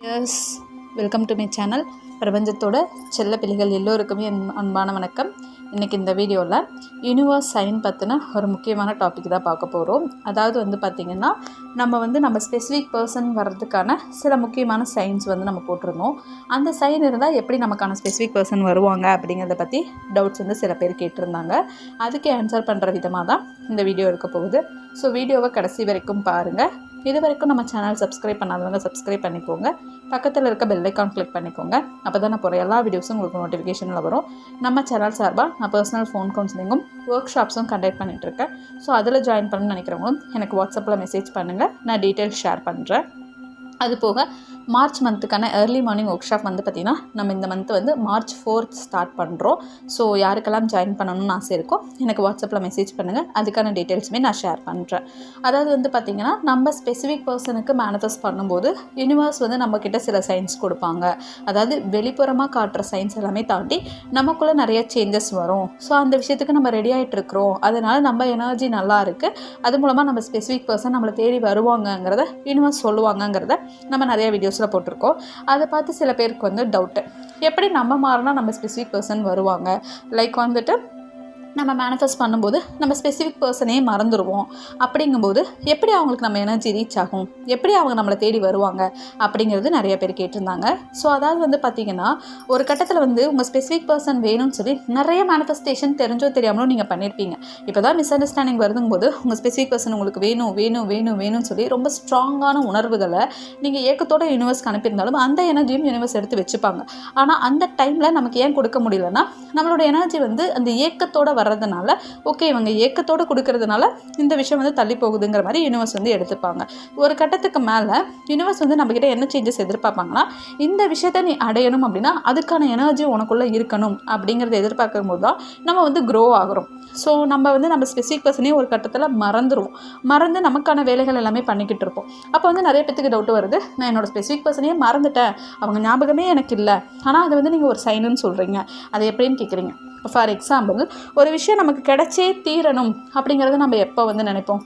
Yes welcome to my channel பிரபஞ்சத்தோட செல்ல பிள்ளைகள் எல்லோருக்குமே என் அன்பான வணக்கம். இன்றைக்கி இந்த வீடியோவில் யூனிவர்ஸ் சைன் பற்றின ஒரு முக்கியமான டாபிக் தான் பார்க்க போகிறோம் அதாவது வந்து பார்த்திங்கன்னா நம்ம வந்து நம்ம ஸ்பெசிஃபிக் பர்சன் வர்றதுக்கான சில முக்கியமான சைன்ஸ் வந்து நம்ம போட்டிருந்தோம். அந்த சைன் இருந்தால் எப்படி நமக்கான ஸ்பெசிஃபிக் பர்சன் வருவாங்க அப்படிங்கிறத பற்றி டவுட்ஸ் வந்து சில பேர் கேட்டிருந்தாங்க. அதுக்கு ஆன்சர் பண்ணுற விதமாக தான் இந்த வீடியோ இருக்க போகுது. ஸோ வீடியோவை கடைசி வரைக்கும் பாருங்கள் இது வரைக்கும் நம்ம சேனல் சப்ஸ்கிரைப் பண்ணாதவங்க சப்ஸ்கிரைப் பண்ணிக்கோங்க. பக்கத்தில் இருக்க பெல் ஐக்கான் கிளிக் பண்ணிக்கோங்க. அப்போ தான் நான் போகிற எல்லா வீடியோஸும் உங்களுக்கு நோட்டிஃபிகேஷனில் வரும். நம்ம சேனல் சார்பாக நான் பர்சனல் ஃபோன் கவுன்சிலிங்கும் ஒர்க் ஷாப்ஸும் கண்டக்ட் பண்ணிகிட்ருக்கேன் ஸோ அதில் ஜாயின் பண்ணணும்னு நினைக்கிறவங்களும் எனக்கு வாட்ஸ்அப்பில் மெசேஜ் பண்ணுங்கள் நான் டீட்டெயில்ஸ் ஷேர் பண்ணுறேன் அது போக மார்ச் மந்த்துக்கான ஏர்லி மார்னிங் ஒர்க் ஷாப் வந்து பார்த்திங்கன்னா நம்ம இந்த மந்த் வந்து மார்ச் ஃபோர்த் ஸ்டார்ட் பண்ணுறோம் ஸோ யாருக்கெல்லாம் ஜாயின் பண்ணணும்னு ஆசை இருக்கோ எனக்கு வாட்ஸ்அப்பில் மெசேஜ் பண்ணுங்கள் அதுக்கான டீட்டெயில்ஸுமே நான் ஷேர் பண்ணுறேன் அதாவது வந்து பார்த்திங்கன்னா நம்ம ஸ்பெசிஃபிக் பர்சனுக்கு மேனிஃபெஸ்ட் பண்ணும்போது யூனிவர்ஸ் வந்து நம்மக்கிட்ட சில சயின்ஸ் கொடுப்பாங்க. அதாவது வெளிப்புறமாக காட்டுற சயின்ஸ் எல்லாமே தாண்டி நமக்குள்ளே நிறைய சேஞ்சஸ் வரும். ஸோ அந்த விஷயத்துக்கு நம்ம ரெடி ஆகிட்டு இருக்கிறோம். அதனால் நம்ம எனர்ஜி நல்லா இருக்குது அது மூலமாக நம்ம ஸ்பெசிஃபிக் பர்சன் நம்மளை தேடி வருவாங்கங்கிறத யூனிவர்ஸ் சொல்லுவாங்கங்கிறத நம்ம நிறைய வீடியோஸ் நியூஸில் போட்டிருக்கோம். அதை பார்த்து சில பேருக்கு வந்து டவுட்டு எப்படி நம்ம மாறினா நம்ம ஸ்பெசிஃபிக் பர்சன் வருவாங்க? லைக் வந்துட்டு நம்ம மேனிஃபெஸ்ட் பண்ணும்போது நம்ம ஸ்பெசிஃபிக் பர்சனே மறந்துடுவோம் அப்படிங்கும்போது எப்படி அவங்களுக்கு நம்ம எனர்ஜி ரீச் ஆகும்? எப்படி அவங்க நம்மளை தேடி வருவாங்க? அப்படிங்கிறது நிறைய பேர் கேட்டிருந்தாங்க. ஸோ அதாவது வந்து பார்த்திங்கன்னா ஒரு கட்டத்தில் வந்து உங்கள் ஸ்பெசிஃபிக் பர்சன் வேணும்னு சொல்லி நிறைய மேனிஃபெஸ்டேஷன் தெரிஞ்சோ தெரியாமலோ நீங்கள் பண்ணியிருப்பீங்க இப்போ தான் மிஸ் அண்டர்ஸ்டாண்டிங் வருதுங்கும்போது உங்கள் ஸ்பெசிஃபிக் பர்சன் உங்களுக்கு வேணும் வேணும் வேணும் வேணும்னு சொல்லி ரொம்ப ஸ்ட்ராங்கான உணர்வுகளை நீங்கள் ஏக்கத்தோட யூனிவர்ஸ்க்கு அனுப்பியிருந்தாலும் அந்த எனர்ஜியும் யூனிவர்ஸ் எடுத்து வச்சுப்பாங்க. ஆனால் அந்த டைமில் நமக்கு ஏன் கொடுக்க முடியலன்னா நம்மளோட எனர்ஜி வந்து அந்த ஏக்கத்தோட வர்றதுனால ஓகே இவங்க ஏக்கத்தோடு கொடுக்கறதுனால இந்த விஷயம் வந்து தள்ளி போகுதுங்கிற மாதிரி யூனிவர்ஸ் வந்து எடுத்துப்பாங்க. ஒரு கட்டத்துக்கு மேலே யூனிவர்ஸ் வந்து நம்மக்கிட்ட என்ன சேஞ்சஸ் எதிர்பார்ப்பாங்கன்னா இந்த விஷயத்தை நீ அடையணும் அப்படின்னா அதுக்கான எனர்ஜி உனக்குள்ளே இருக்கணும் அப்படிங்கிறத எதிர்பார்க்கும் போது தான் நம்ம வந்து க்ரோ ஆகிறோம். ஸோ நம்ம வந்து நம்ம ஸ்பெசிஃபிக் பர்சனே ஒரு கட்டத்தில் மறந்துடுவோம் மறந்து நமக்கான வேலைகள் எல்லாமே பண்ணிக்கிட்டு இருப்போம். அப்போ வந்து நிறைய பேத்துக்கு டவுட் வருது. நான் என்னோட ஸ்பெசிஃபிக் பர்சனையே மறந்துட்டேன். அவங்க ஞாபகமே எனக்கு இல்லை. ஆனால் அது வந்து நீங்கள் ஒரு சைனுன்னு சொல்கிறீங்க அது எப்படின்னு கேட்குறீங்க ஃபார் எக்ஸாம்பிள் ஒரு விஷயம் நமக்கு கிடைச்சே தீரணும் அப்படிங்கிறத நம்ம எப்போ வந்து நினைப்போம்?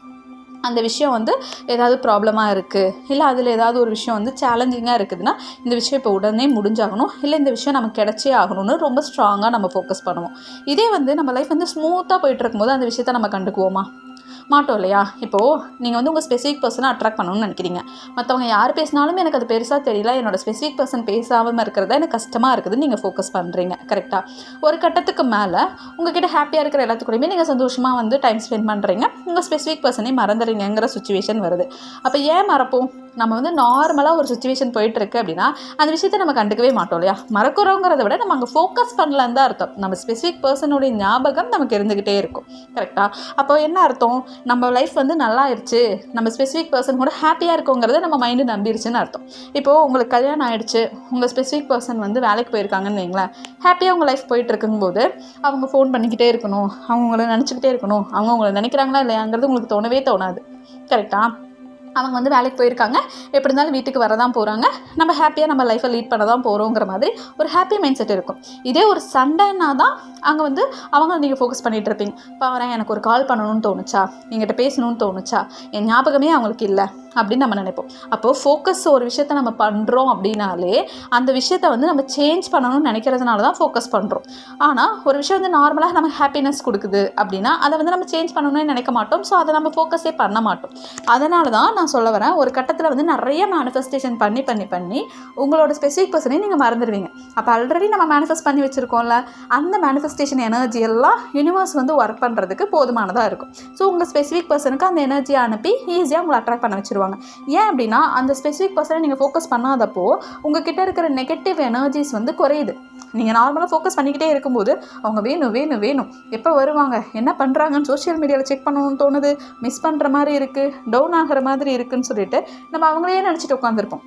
அந்த விஷயம் வந்து ஏதாவது ப்ராப்ளமாக இருக்குது இல்லை அதில் ஏதாவது ஒரு விஷயம் வந்து சேலஞ்சிங்காக இருக்குதுன்னா இந்த விஷயம் இப்போ உடனே முடிஞ்சாகணும். இல்லை இந்த விஷயம் நமக்கு கிடைச்சே ஆகணும்னு ரொம்ப ஸ்ட்ராங்காக நம்ம ஃபோக்கஸ் பண்ணுவோம். இதே வந்து நம்ம லைஃப் வந்து ஸ்மூத்தாக போயிட்டு இருக்கும்போது அந்த விஷயத்த நம்ம கண்டுக்குவோமா? மாட்டோம் இல்லையா? இப்போது நீங்கள் வந்து உங்கள் ஸ்பெசிஃபிக் பர்சனை அட்ராக்ட் பண்ணணும்னு நினைக்கிறீங்க. மற்றவங்க யார் பேசினாலும் எனக்கு அது பெருசாக தெரியல. என்னோட ஸ்பெசிஃபிக் பர்சன் பேசாமல் இருக்கிறதா எனக்கு கஷ்டமாக இருக்குதுன்னு நீங்கள் ஃபோக்கஸ் பண்ணுறீங்க கரெக்டாக ஒரு கட்டத்துக்கு மேலே உங்ககிட்ட ஹாப்பியாக இருக்கிற எல்லாத்துக்கூடயுமே நீங்கள் சந்தோஷமாக வந்து டைம் ஸ்பெண்ட் பண்ணுறீங்க உங்கள் ஸ்பெசிஃபிக் பர்சனே மறந்துறீங்கிற சுச்சுவேஷன் வருது. அப்போ ஏன் மறப்போம்? நம்ம வந்து நார்மலாக ஒரு சுச்சுவேஷன் போயிட்டுருக்கு அப்படின்னா அந்த விஷயத்தை நம்ம கண்டுக்கவே மாட்டோம் இல்லையா? மறக்கிறோங்கிறத விட நம்ம அங்கே ஃபோக்கஸ் பண்ணலான்னு தான் அர்த்தம். நம்ம ஸ்பெசிஃபிக் பர்சனுடைய ஞாபகம் நமக்கு இருந்துக்கிட்டே இருக்கும். கரெக்டாக அப்போ என்ன அர்த்தம்? நம்ம லைஃப் வந்து நல்லா ஆயிடுச்சு. நம்ம ஸ்பெசிஃபிக் பர்சன் கூட ஹாப்பியாக இருக்கோங்கிறத நம்ம மைண்டு நம்பிருச்சுன்னு அர்த்தம். இப்போது உங்களுக்கு கல்யாணம் ஆயிடுச்சு. உங்கள் ஸ்பெசிஃபிக் பர்சன் வந்து வேலைக்கு போயிருக்காங்கன்னு வைங்களேன். ஹாப்பியாக உங்கள் லைஃப் போயிட்டு இருக்கும்போது அவங்க ஃபோன் பண்ணிக்கிட்டே இருக்கணும். அவங்க உங்களை நினச்சிக்கிட்டே இருக்கணும். அவங்க உங்களை நினைக்கிறாங்களா இல்லையாங்கிறது உங்களுக்கு தோணவே தோணாது. கரெக்டாக அவங்க வந்து வேலைக்கு போயிருக்காங்க. எப்படி இருந்தாலும் வீட்டுக்கு வர தான் போகிறாங்க நம்ம ஹாப்பியாக நம்ம லைஃப்பை லீட் பண்ண தான் போகிறோங்கிற மாதிரி ஒரு ஹாப்பி மைண்ட் செட் இருக்கும். இதே ஒரு சண்டைன்னா தான் அங்கே வந்து அவங்க நீங்கள் ஃபோக்கஸ் பண்ணிகிட்டு இருப்பீங்க. பாரு எனக்கு ஒரு கால் பண்ணணும்னு தோணுச்சா? எங்கிட்ட பேசணும்னு தோணுச்சா? என் ஞாபகமே அவங்களுக்கு இல்லை அப்படின்னு நம்ம நினைப்போம். அப்போது ஃபோக்கஸ் ஒரு விஷயத்த நம்ம பண்ணுறோம் அப்படின்னாலே அந்த விஷயத்த வந்து நம்ம சேஞ்ச் பண்ணணும்னு நினைக்கிறதுனால தான் ஃபோக்கஸ் பண்ணுறோம் ஆனால் ஒரு விஷயம் வந்து நார்மலாக நமக்கு ஹாப்பினஸ் கொடுக்குது அப்படின்னா அதை வந்து நம்ம சேஞ்ச் பண்ணணும்னு நினைக்க மாட்டோம். ஸோ அதை நம்ம ஃபோக்கஸே பண்ண மாட்டோம். அதனால தான் நான் சொல்ல வரேன் ஒரு கட்டத்தில் வந்து நிறைய மேனிஃபெஸ்டேஷன் பண்ணி பண்ணி பண்ணி உங்களோட ஸ்பெசிஃபிக் பர்சனையும் நீங்கள் மறந்துடுவீங்க. அப்போ ஆல்ரெடி நம்ம மேனிஃபெஸ்ட் பண்ணி வச்சுருக்கோம்ல அந்த மேனிஃபெஸ்டேஷன் எனர்ஜி எல்லாம் யூனிவர்ஸ் வந்து ஒர்க் பண்ணுறதுக்கு போதுமானதாக இருக்கும். ஸோ உங்கள் ஸ்பெசிஃபிக் பர்சனுக்கு அந்த எனர்ஜியை அனுப்பி ஈஸியாக உங்களை அட்ராக்ட் பண்ண வச்சுருவாங்க. ஏன் அப்படின்னா அந்த ஸ்பெசிஃபிக் பர்சனை நீங்கள் ஃபோக்கஸ் பண்ணாதப்போ உங்ககிட்ட இருக்கிற நெகட்டிவ் எனர்ஜிஸ் வந்து குறையுது. நீங்கள் நார்மலாக ஃபோக்கஸ் பண்ணிக்கிட்டே இருக்கும்போது அவங்க வேணும் வேணும் வேணும் எப்போ வருவாங்க? என்ன பண்ணுறாங்கன்னு சோஷியல் மீடியாவில் செக் பண்ணணும்னு தோணுது? மிஸ் பண்ணுற மாதிரி இருக்குது டவுன் ஆகிற மாதிரி இருக்குன்னு சொல்லிட்டு நம்ம அவங்களே நினச்சிட்டு உட்காந்துருப்போம்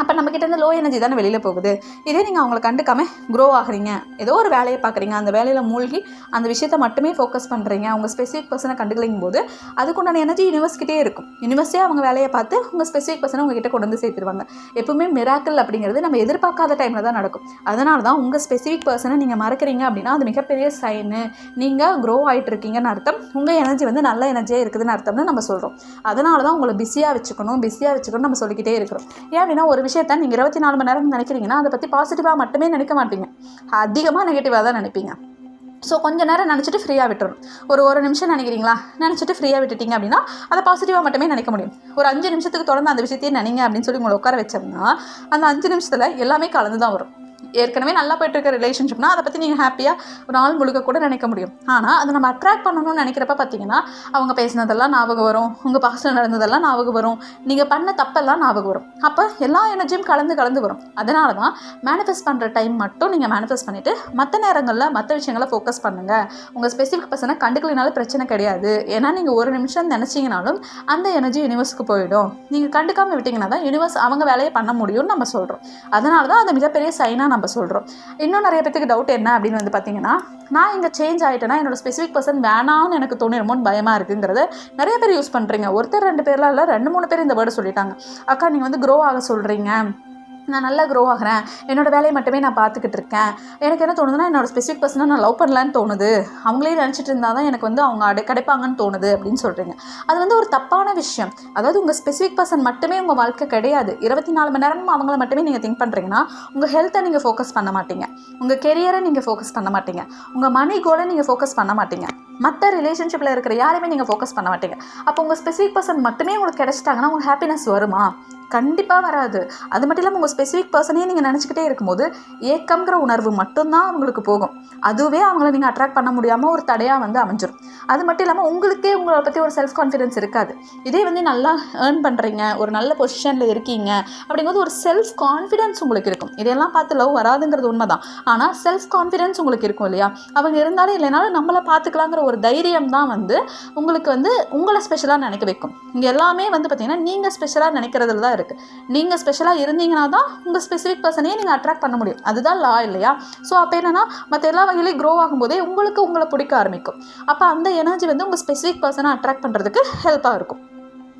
அப்போ நம்மக்கிட்ட இருந்து லோ எனர்ஜி தானே வெளியில் போகுது? இதே நீங்கள் அவங்கள கண்டுக்காம க்ரோ ஆகுறீங்க. ஏதோ ஒரு வேலையை பார்க்குறீங்க அந்த வேலையில் மூழ்கி அந்த விஷயத்தை மட்டுமே ஃபோக்கஸ் பண்ணுறீங்க அவங்க ஸ்பெசிஃபிக் பர்சனை கண்டுக்கலைங்கும் போது அதுக்குண்டான எனர்ஜி யூனிவர்ஸ்கிட்டே இருக்கும். யூனிவர்ஸே அவங்க வேலையை பார்த்து உங்கள் ஸ்பெசிஃபிக் பர்சனை உங்ககிட்ட கொண்டு வந்து சேர்த்துருவாங்க. எப்பவுமே மிராக்கிள் அப்படிங்கிறது நம்ம எதிர்பார்க்காத டைமில் தான் நடக்கும். அதனால தான் உங்கள் ஸ்பெசிஃபிக் பர்சனை நீங்கள் மறக்கிறீங்க அப்படின்னா அது மிகப்பெரிய சைனு நீங்கள் க்ரோ ஆகிட்டு இருக்கீங்கன்னு அர்த்தம். உங்கள் எனர்ஜி வந்து நல்ல எனர்ஜியாக இருக்குதுன்னு அர்த்தம்னு நம்ம சொல்கிறோம் அதனால தான் உங்களை பிஸியாக வச்சுக்கணும் பிஸியாக வச்சுக்கணும் நம்ம சொல்லிக்கிட்டே இருக்கிறோம். ஏன் அப்படின்னா ஒரு விஷயத்த நீங்கள் இருபத்தி நாலு மணி நேரம் நினைக்கிறீங்கன்னா அதை பற்றி பாசிட்டிவாக மட்டுமே நினைக்க மாட்டீங்க. அதிகமாக நெகட்டிவாக தான் நினைப்பீங்க. ஸோ கொஞ்ச நேரம் நினச்சிட்டு ஃப்ரீயாக விட்டுறணும். ஒரு ஒரு நிமிஷம் நினைக்கிறீங்களா? நினச்சிட்டு ஃப்ரீயாக விட்டுட்டீங்க அப்படின்னா அதை பாசிட்டிவாக மட்டுமே நினைக்க முடியும். ஒரு அஞ்சு நிமிஷத்துக்கு தொடர்ந்து அந்த விஷயத்தையே நினைங்க அப்படின்னு சொல்லி உங்களை உட்கார வச்சோம்னா அந்த அஞ்சு நிமிஷத்தில் எல்லாமே கலந்து தான் வரும். ஏற்கனவே நல்லா போயிட்டு இருக்க ரிலேஷன்ஷிப்னா அதை பற்றி நீங்கள் ஹாப்பியாக ஒரு நாள் முழுக்க கூட நினைக்க முடியும். ஆனால் அதை நம்ம அட்ராக்ட் பண்ணணும்னு நினைக்கிறப்ப பார்த்தீங்கன்னா அவங்க பேசினதெல்லாம் ஞாபகம் வரும். உங்கள் பாஸ்டில் நடந்ததெல்லாம் ஞாபகம் வரும். நீங்கள் பண்ண தப்பெல்லாம் ஞாபகம் வரும். அப்போ எல்லா எனர்ஜியும் கலந்து கலந்து வரும். அதனால தான் மேனிஃபெஸ்ட் பண்ணுற டைம் மட்டும் நீங்கள் மேனிஃபெஸ்ட் பண்ணிவிட்டு மற்ற நேரங்களில் மற்ற விஷயங்களை ஃபோக்கஸ் பண்ணுங்கள் உங்கள் ஸ்பெசிஃபிக் பர்சனை கண்டுக்கலினாலும் பிரச்சனை கிடையாது. ஏன்னா நீங்கள் ஒரு நிமிஷம் நினச்சிங்கனாலும் அந்த எனர்ஜி யூனிவர்ஸ்க்கு போயிடும். நீங்கள் கண்டுக்காமல் விட்டிங்கன்னா தான் யூனிவர்ஸ் அவங்க வேலையை பண்ண முடியும்னு நம்ம சொல்கிறோம் அதனால தான் அது மிகப்பெரிய சைனாக நம்ம சொல்கிறோம் இன்னும் நிறைய பேத்துக்கு டவுட் என்ன அப்படின்னு வந்து பார்த்தீங்கன்னா நான் இங்கே சேஞ்ச் ஆகிட்டேன்னா என்னோட ஸ்பெசிஃபிக் பர்சன் வேணாம்னு எனக்கு தோணிடுமோன்னு பயமாக இருக்குங்கிறத நிறைய பேர் யூஸ் பண்ணுறீங்க ஒருத்தர் ரெண்டு பேர்லாம் இல்லை ரெண்டு மூணு பேர் இந்த வேர்டு சொல்லிட்டாங்க. அக்கா நீங்கள் வந்து க்ரோ ஆக சொல்கிறீங்க நான் நல்லா க்ரோ ஆகிறேன். என்னோட வேலையை மட்டுமே நான் பார்த்துக்கிட்டு இருக்கேன். எனக்கு என்ன தோணுதுன்னா என்னோடய ஸ்பெசிஃபிக் பர்சனை நான் லவ் பண்ணலான்னு தோணுது. அவங்களே நினச்சிட்டு இருந்தால் தான் எனக்கு வந்து அவங்க அடை கிடைப்பாங்கன்னு தோணுது அப்படின்னு சொல்கிறீங்க அது வந்து ஒரு தப்பான விஷயம். அதாவது உங்கள் ஸ்பெசிஃபிக் பர்சன் மட்டுமே உங்கள் வாழ்க்கை கிடையாது. இருபத்தி நாலு மணி நேரமும் அவங்கள மட்டுமே நீங்கள் திங்க் பண்ணுறீங்கன்னா உங்கள் ஹெல்த்தை நீங்கள் ஃபோக்கஸ் பண்ண மாட்டீங்க. உங்கள் கெரியரை நீங்கள் ஃபோக்கஸ் பண்ண மாட்டீங்க. உங்கள் மணி கோலை நீங்கள் ஃபோக்கஸ் பண்ண மாட்டீங்க. மற்ற ரிலேஷன்ஷிப்பில் இருக்கிற யாரையுமே நீங்கள் ஃபோக்கஸ் பண்ண மாட்டீங்க. அப்போ உங்கள் ஸ்பெசிஃபிக் பர்சன் மட்டுமே உங்களுக்கு கிடைச்சிட்டாங்கன்னா உங்களுக்கு ஹாப்பினஸ் வருமா? கண்டிப்பாக வராது. அது மட்டும் இல்லாமல் உங்கள் ஸ்பெசிஃபிக் பர்சனையே நீங்கள் நினச்சிக்கிட்டே இருக்கும்போது ஏக்கம்ங்கிற உணர்வு மட்டும்தான் அவங்களுக்கு போகும். அதுவே அவங்கள நீங்கள் அட்ராக்ட் பண்ண முடியாமல் ஒரு தடையாக வந்து அமைஞ்சிடும் அது மட்டும் இல்லாமல் உங்களுக்கே உங்களை பற்றி ஒரு செல்ஃப் கான்ஃபிடென்ஸ் இருக்காது. இதே வந்து நல்லா ஏர்ன் பண்ணுறீங்க ஒரு நல்ல பொசிஷனில் இருக்கீங்க அப்படிங்கும்போது ஒரு செல்ஃப் கான்ஃபிடென்ஸ் உங்களுக்கு இருக்கும். இதெல்லாம் பார்த்து லவ் வராதுங்கிறது உண்மை தான் ஆனால் செல்ஃப் கான்ஃபிடென்ஸ் உங்களுக்கு இருக்கும் இல்லையா? அவங்க இருந்தாலும் இல்லைனாலும் நம்மளை பார்த்துக்கலாங்கிற ஒரு தைரியம் தான் வந்து உங்களுக்கு வந்து உங்களை ஸ்பெஷலாக நினைக்க வைக்கும். இங்கே எல்லாமே வந்து பார்த்திங்கன்னா நீங்கள் ஸ்பெஷலாக நினைக்கிறதுல தான் இருக்குது நீங்கள் ஸ்பெஷலாக இருந்தீங்கன்னா தான் உங்கள் ஸ்பெசிஃபிக் பர்சனையே நீங்கள் அட்ராக்ட் பண்ண முடியும். அதுதான் லா இல்லையா? ஸோ அப்போ என்னென்னா மற்ற எல்லா வகையிலையும் க்ரோ ஆகும்போதே உங்களுக்கு உங்களை பிடிக்க ஆரம்பிக்கும். அப்போ அந்த எனர்ஜி வந்து உங்கள் ஸ்பெசிஃபிக் பர்சனை அட்ராக்ட் பண்ணுறதுக்கு ஹெல்ப்பாக இருக்கும்.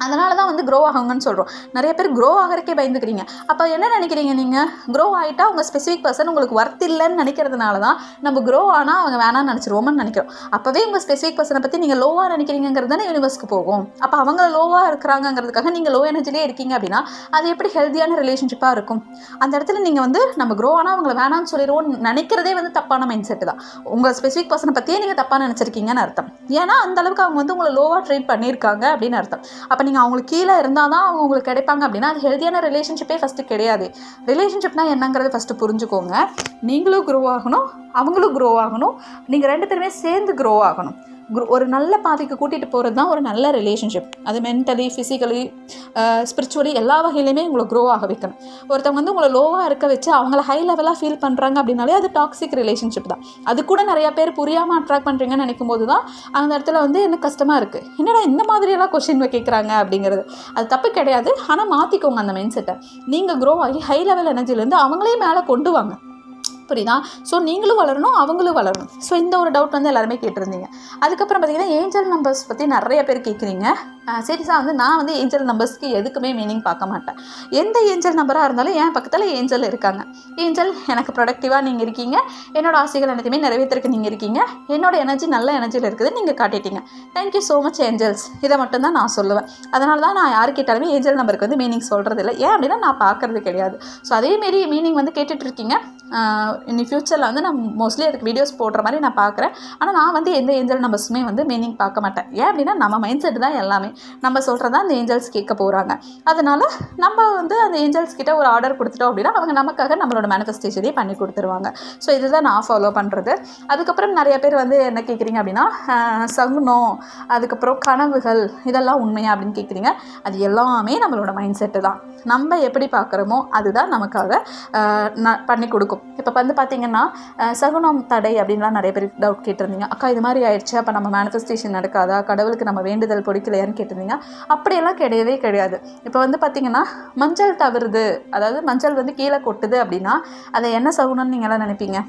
அதனால தான் வந்து க்ரோ ஆகுங்கன்னு சொல்கிறோம் நிறைய பேர் க்ரோ ஆகிறக்கே பயந்துக்கிறீங்க. அப்போ என்ன நினைக்கிறீங்க நீங்கள் க்ரோ ஆகிட்டா உங்கள் ஸ்பெசிஃபிக் பர்சன் உங்களுக்கு ஒர்த் இல்லைன்னு நினைக்கிறதுனால தான் நம்ம க்ரோ ஆனால் அவங்க வேணாம்னு நினச்சிருவோம்னு நினைக்கிறோம். அப்போவே உங்கள் ஸ்பெசிஃபிக் பர்சனை பற்றி நீங்கள் லோவாக நினைக்கிறீங்கிறது தானே யூனிவர்ஸ்க்கு போகும். அப்போ அவங்க லோவாக இருக்கிறாங்கங்கிறதுக்காக நீங்கள் லோ எனர்ஜிலே இருக்கீங்க அப்படின்னா அது எப்படி ஹெல்த்தியான ரிலேஷன்ஷிப்பாக இருக்கும்? அந்த இடத்துல நீங்கள் வந்து நம்ம க்ரோ ஆனால் அவங்கள வேணாம்னு சொல்லிடுவோம் நினைக்கிறதே வந்து தப்பான மைண்ட் செட்டு தான் உங்கள் ஸ்பெசிஃபிக் பர்சனை பற்றியே நீங்கள் தப்பாக நினச்சிருக்கீங்கன்னு அர்த்தம். ஏன்னா அந்த அளவுக்கு அவங்க வந்து உங்களை லோவாக ட்ரீட் பண்ணியிருக்காங்க அப்படின்னு அர்த்தம். அப்போ நீங்கள் அவங்களுக்கு கீழே இருந்தால் தான் அவங்க உங்களுக்கு கிடைப்பாங்க அப்படின்னா அது ஹெல்த்தியான ரிலேஷன்ஷிப்பே ஃபஸ்ட்டு கிடையாது. ரிலேஷன்ஷிப்னா என்னங்கிறத ஃபஸ்ட்டு புரிஞ்சுக்கோங்க. நீங்களும் க்ரோ ஆகணும் அவங்களும் க்ரோ ஆகணும். நீங்கள் ரெண்டு பேருமே சேர்ந்து க்ரோ ஆகணும். ஒரு நல்ல பாதைக்கு கூட்டிகிட்டு போகிறது தான் ஒரு நல்ல ரிலேஷன்ஷிப் அது மென்டலி ஃபிசிக்கலி ஸ்பிரிச்சுவலி எல்லா வகையிலையுமே உங்களை க்ரோ ஆக வைக்கணும். ஒருத்தவங்க வந்து உங்களை லோவாக இருக்க வச்சு அவங்கள ஹை லெவலாக ஃபீல் பண்ணுறாங்க அப்படின்னாலே அது டாக்ஸிக் ரிலேஷன்ஷிப் தான். அது கூட நிறையா பேர் புரியாமல் அட்ராக்ட் பண்ணுறீங்கன்னு நினைக்கும் போது தான் அந்த இடத்துல வந்து எனக்கு கஷ்டமாக இருக்குது என்னடா இந்த மாதிரியெல்லாம் கொஷின் கேட்குறாங்க அப்படிங்கிறது. அது தப்பு கிடையாது. ஆனால் மாற்றிக்கோங்க அந்த மைண்ட் செட்டை நீங்கள் க்ரோ ஆகி ஹை லெவல் எனர்ஜிலேருந்து அவங்களே மேலே கொண்டு வாங்க. புரியுதா ஸோ நீங்களும் வளரணும் அவங்களும் வளரணும். ஸோ இந்த ஒரு டவுட் வந்து எல்லாருமே கேட்டிருந்தீங்க. அதுக்கப்புறம் பார்த்தீங்கன்னா ஏஞ்சல் நம்பர்ஸ் பற்றி நிறைய பேர் கேட்குறீங்க. சீரியஸாக வந்து நான் வந்து ஏஞ்சல் நம்பர்ஸ்க்கு எதுக்குமே மீனிங் பார்க்க மாட்டேன். எந்த ஏஞ்சல் நம்பராக இருந்தாலும் என் பக்கத்தில் ஏஞ்சல் இருக்காங்க. ஏஞ்சல் எனக்கு ப்ரொடக்டிவாக நீங்கள் இருக்கீங்க. என்னோட ஆசைகள் அனைத்துமே நிறைவேற்றிருக்கு நீங்கள் இருக்கீங்க. என்னோடய எனர்ஜி நல்ல எனர்ஜியில் இருக்குது. நீங்கள் காட்டிட்டீங்க. Thank you so much angels இதை மட்டும் தான் நான் சொல்லுவேன். அதனால தான் நான் யார் கேட்டாலுமே ஏஞ்சல் நம்பருக்கு வந்து மீனிங் சொல்கிறது இல்லை ஏன் அப்படின்னா நான் பார்க்குறது கிடையாது. ஸோ அதேமாரி மீனிங் வந்து கேட்டுட்ருக்கீங்க இனி ஃப்யூச்சரில் வந்து நான் மோஸ்ட்லி அதுக்கு வீடியோஸ் போடுற மாதிரி நான் பார்க்குறேன். ஆனால் நான் வந்து எந்த ஏஞ்சல் நம்பர்ஸுமே வந்து மீனிங் பார்க்க மாட்டேன். ஏன் அப்படின்னா நம்ம மைண்ட் செட் தான் எல்லாமே. நம்ம சொல்கிறதா அந்த ஏஞ்சல்ஸ் கேட்க போகிறாங்க அதனால் நம்ம வந்து அந்த ஏஞ்சல்ஸ் கிட்ட ஒரு ஆர்டர் கொடுத்துட்டோம் அப்படின்னா அவங்க நமக்காக நம்மளோட மேனிஃபெஸ்டேஷனே பண்ணி கொடுத்துருவாங்க. ஸோ இதுதான் நான் ஃபாலோ பண்ணுறது அதுக்கப்புறம் நிறைய பேர் வந்து என்ன கேட்குறீங்க அப்படின்னா சகுனம் அதுக்கப்புறம் கனவுகள் இதெல்லாம் உண்மையா அப்படின்னு கேட்குறீங்க. அது எல்லாமே நம்மளோட மைண்ட் செட்டு தான். நம்ம எப்படி பார்க்குறோமோ அதுதான் நமக்காக பண்ணி கொடுக்கும். இப்போ வந்து பார்த்தீங்கன்னா சகுனம் தடை அப்படின்லாம் நிறைய பேர் டவுட் கேட்டிருந்தீங்க. அக்கா இது மாதிரி ஆயிடுச்சு. அப்போ நம்ம மேனிஃபெஸ்டேஷன் நடக்காதா? கடவுளுக்கு நம்ம வேண்டுதல் பிடிக்கலையான்னு கேட்டிருந்தீங்க. அப்படியெல்லாம் கிடையவே கிடையாது. இப்போ வந்து பார்த்தீங்கன்னா மஞ்சள் தவறுது. அதாவது மஞ்சள் வந்து கீழே கொட்டுது அப்படின்னா அதை என்ன சகுனம்னு நீங்களாம் நினைப்பீங்க?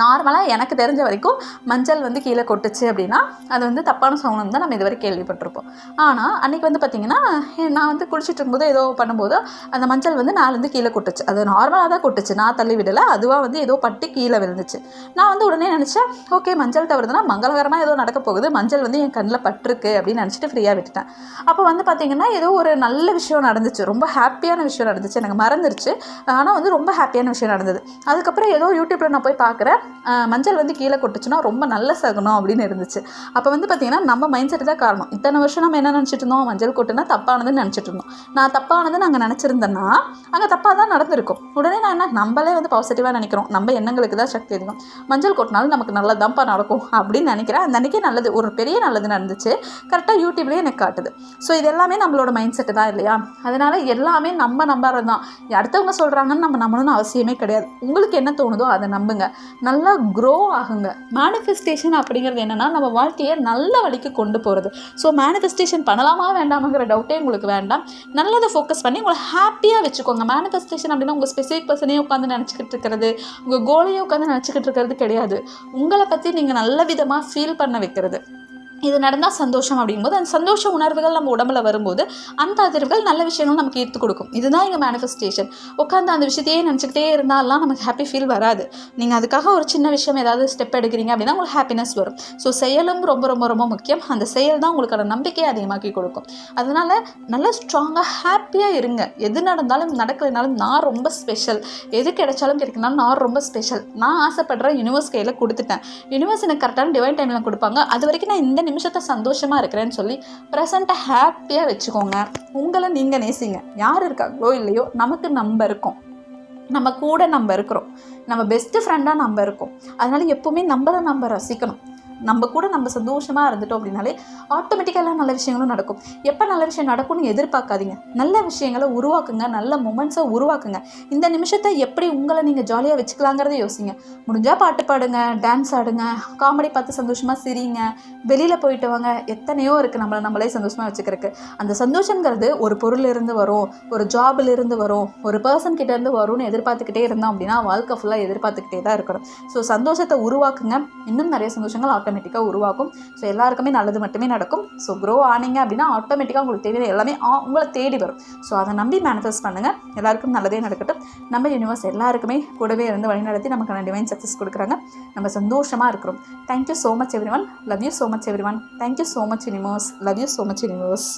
நார்மலாக எனக்கு தெரிஞ்ச வரைக்கும் மஞ்சள் வந்து கீழே கொட்டுச்சு அப்படின்னா அது வந்து தப்பான சவுண்ட் தான் நம்ம இதுவரை கேள்விப்பட்டிருப்போம். ஆனால் அன்றைக்கி வந்து பார்த்திங்கன்னா நான் வந்து குளிச்சுட்டு இருக்கும்போது ஏதோ பண்ணும்போது அந்த மஞ்சள் வந்து மேலேருந்து கீழே கொட்டுச்சு. அது நார்மலாக தான் கொட்டுச்சு. நான் தள்ளி விடலை. அதுவாக வந்து ஏதோ பட்டி கீழே விழுந்துச்சு. நான் வந்து உடனே நினச்சேன் ஓகே மஞ்சள் தவறுதுன்னா மங்களகரமாக ஏதோ நடக்க போகுது. மஞ்சள் வந்து என் கண்ணில் பட்டிருக்கு அப்படின்னு நினச்சிட்டு ஃப்ரீயாக விட்டுட்டேன். அப்போ வந்து பார்த்திங்கன்னா ஏதோ ஒரு நல்ல விஷயம் நடந்துச்சு. ரொம்ப ஹாப்பியான விஷயம் நடந்துச்சு. எனக்கு மறந்துருச்சு. ஆனால் வந்து ரொம்ப ஹாப்பியான விஷயம் நடந்தது. அதுக்கப்புறம் ஏதோ யூடியூப்பில் நான் போய் பார்க்குறேன் மஞ்சள் வந்து கீழே கொட்டுச்சுன்னா ரொம்ப நல்ல சகுனம் அப்படின்னு இருந்துச்சு. அப்போ வந்து பார்த்திங்கன்னா நம்ம மைண்ட் செட் தான் காரணம். இத்தனை வருஷம் நம்ம என்ன நினச்சிட்டு இருந்தோம்? மஞ்சள் கொட்டுனா தப்பானதுன்னு நினச்சிட்டு இருந்தோம். நான் தப்பானது நாங்கள் நினச்சிருந்தேன்னா அங்கே தப்பாக தான் நடந்திருக்கும். உடனே நான் என்ன நம்மளே வந்து பாசிட்டிவாக நினைக்கிறோம். நம்ம எண்ணங்களுக்கு தான் சக்தி அதிகம். மஞ்சள் கொட்டினாலும் நமக்கு நல்லதான்ப்பா நடக்கும் அப்படின்னு நினைக்கிறேன். அந்த அன்றைக்கே நல்லது ஒரு பெரிய நல்லது நடந்துச்சு. கரெக்டாக யூடியூப்லேயே எனக்கு காட்டுது. ஸோ இது எல்லாமே நம்மளோட மைண்ட் செட்டு தான் இல்லையா? அதனால் எல்லாமே நம்ம நம்புறது தான் அடுத்தவங்க சொல்கிறாங்கன்னு நம்ம நம்பணும்னு அவசியமே கிடையாது. உங்களுக்கு என்ன தோணுதோ அதை நம்புங்க. நல்லா க்ரோ ஆகுங்க. மேனிஃபெஸ்டேஷன் அப்படிங்கிறது என்னென்னா நம்ம வாழ்க்கையை நல்ல வழிக்கு கொண்டு போகிறது ஸோ மேனிஃபெஸ்டேஷன் பண்ணலாமா வேண்டாமாங்கிற டவுட்டே உங்களுக்கு வேண்டாம். நல்லதை ஃபோக்கஸ் பண்ணி உங்களை ஹாப்பியாக வச்சுக்கோங்க. மேனிஃபெஸ்டேஷன் அப்படின்னா உங்கள் ஸ்பெசிஃபிக் பர்சனே உட்காந்து நினச்சிக்கிட்டு இருக்கிறது உங்கள் கோலையே உட்காந்து நினச்சிக்கிட்டு இருக்கிறது கிடையாது. உங்களை பற்றி நீங்கள் நல்ல விதமாக ஃபீல் பண்ண வைக்கிறது. இது நடந்தால் சந்தோஷம் அப்படிங்கும்போது அந்த சந்தோஷ உணர்வுகள் நம்ம உடம்புல வரும்போது அந்த அதிர்வுகள் நல்ல விஷயங்கள் நமக்கு ஈர்த்து கொடுக்கும். இதுதான் எங்கள் மேனிஃபெஸ்டேஷன் உட்காந்து அந்த விஷயத்தையே நினச்சிக்கிட்டே இருந்தாலாம் நமக்கு ஹாப்பி ஃபீல் வராது. நீங்கள் அதுக்காக ஒரு சின்ன விஷயம் ஏதாவது ஸ்டெப் எடுக்கிறீங்க அப்படின்னா உங்களுக்கு ஹாப்பினஸ் வரும். ஸோ செயலும் ரொம்ப ரொம்ப ரொம்ப முக்கியம். அந்த செயல் தான் உங்களுக்கான நம்பிக்கையை அதிகமாக்கி கொடுக்கும். அதனால் நல்லா ஸ்ட்ராங்காக ஹாப்பியாக இருங்க. எது நடந்தாலும் நடக்கலைனாலும் நான் ரொம்ப ஸ்பெஷல் எது கிடைச்சாலும் கிடைக்கனாலும் நான் ரொம்ப ஸ்பெஷல் நான் ஆசைப்படுற யூனிவர்ஸ் கையில் கொடுத்துட்டேன். யூனிவர்ஸ் எனக்கு கரெக்டான டிவைன் டைமில் கொடுப்பாங்க. அது வரைக்கும் நான் இந்த நிமிஷத்தை சந்தோஷமாக இருக்கிறேன்னு சொல்லி ப்ரெசண்ட்டை ஹாப்பியாக வச்சுக்கோங்க. உங்களை நீங்கள் நேசிங்க. யார் இருக்காங்களோ இல்லையோ நமக்கு நம்ம இருக்கோம். நம்ம கூட நம்ம இருக்கிறோம். நம்ம பெஸ்ட்டு ஃப்ரெண்டாக நம்ம இருக்கோம். அதனால எப்போவுமே நம்மளை நம்ம ரசிக்கணும். நம்ம கூட நம்ம சந்தோஷமாக இருந்துட்டோம் அப்படின்னாலே ஆட்டோமேட்டிக்காக நல்ல விஷயங்களும் நடக்கும். எப்போ நல்ல விஷயம் நடக்கும்னு எதிர்பார்க்காதீங்க. நல்ல விஷயங்களை உருவாக்குங்க. நல்ல மூமெண்ட்ஸை உருவாக்குங்க. இந்த நிமிஷத்தை எப்படி உங்களை நீங்கள் ஜாலியாக வச்சுக்கலாங்கிறத யோசிங்க. முடிஞ்சால் பாட்டு பாடுங்க டான்ஸ் ஆடுங்க காமெடி பார்த்து சந்தோஷமாக சிரிங்க. வெளியில் போயிட்டு வாங்க. எத்தனையோ இருக்குது நம்மளை நம்மளே சந்தோஷமாக வச்சுக்கிறதுக்கு. அந்த சந்தோஷங்கிறது ஒரு பொருளிலிருந்து இருந்து வரும். ஒரு ஜாபில் இருந்து வரும். ஒரு பர்சன் கிட்டேருந்து வரும்னு எதிர்பார்த்துக்கிட்டே இருந்தோம் அப்படின்னா வாழ்க்கை ஃபுல்லாக எதிர்பார்த்துக்கிட்டே தான் இருக்கணும். ஸோ சந்தோஷத்தை உருவாக்குங்க. இன்னும் நிறைய சந்தோஷங்கள் ஆட்டோமேட்டிக்காக உருவாக்கும் ஸோ எல்லாருக்குமே நல்லது மட்டுமே நடக்கும். ஸோ க்ரோ ஆனீங்க அப்படின்னா ஆட்டோமேட்டிக்காக உங்களுக்கு தேவையான எல்லாமே உங்களை தேடி வரும். ஸோ அதை நம்பி மேனிஃபெஸ்ட் பண்ணுங்கள் எல்லாருக்கும் நல்லதே நடக்கட்டும். நம்ம யூனிவர்ஸ் எல்லாருக்குமே கூடவே இருந்து வழிநடத்தி நமக்கான டிவைன் சக்ஸஸ் கொடுக்குறாங்க. நம்ம சந்தோஷமாக இருக்கிறோம். Thank you so much everyone love you so much everyone thank you so much universe love you so much universe